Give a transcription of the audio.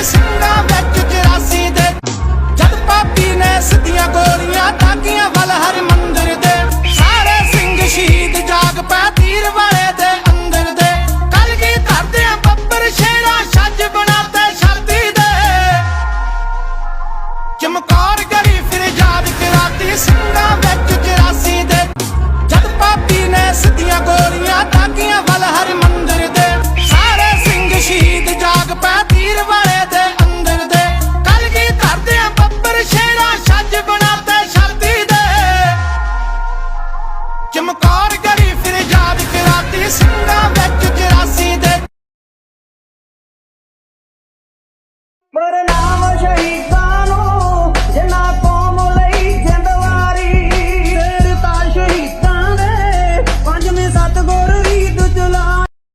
ਕਰਾਤੀ ਸਿੰਘਾਂ ਵਿੱਚ 84 ਦੇ। ਜਦ ਪਾਪੀ ਨੇ ਸਿੱਧੀਆਂ ਗੋਲੀਆਂ ਤਾਕੀਆਂ ਵੱਲ ਹਰ ਮੰਦਰ ਦੇ। ਸਾਰੇ ਸਿੰਘ ਸ਼ਹੀਦ ਜਾਗ ਪੈ ਤੀਰ ਵਾਲੇ ਦੇ ਅੰਦਰ ਦੇ। ਕੱਲ ਕੀ ਧਰਦੇ ਆ ਬੱਬਰ ਸ਼ੇਰਾ ਛੱਜ ਬਣਾਤੇ ਛਾਤੀ ਦੇ। ਚਮਕੌਰ ਗਰੀ ਫਿਰ ਯਾਦ ਕਰਾਤੀ ਸਿੰਘਾਂ ਵਿੱਚ 84 ਦੇ। ਜਦ ਪਾਪੀ ਨੇ ਸਿੱਧੀਆਂ ਗੋਲੀਆਂ ਤਾਕੀਆਂ ਵੱਲ ਹਰ ਮੰਦਰ ਦੇ। ਸਾਰੇ ਸਿੰਘ ਸ਼ਹੀਦ ਜਾਗ ਪੈ ਤੀਰ ਵਾਲੇ ਸਿੰਘਾਂ ਵਿੱਚ 84 ਦੇ ਪ੍ਰਣਾਮ ਸ਼ਹੀਦਾਂ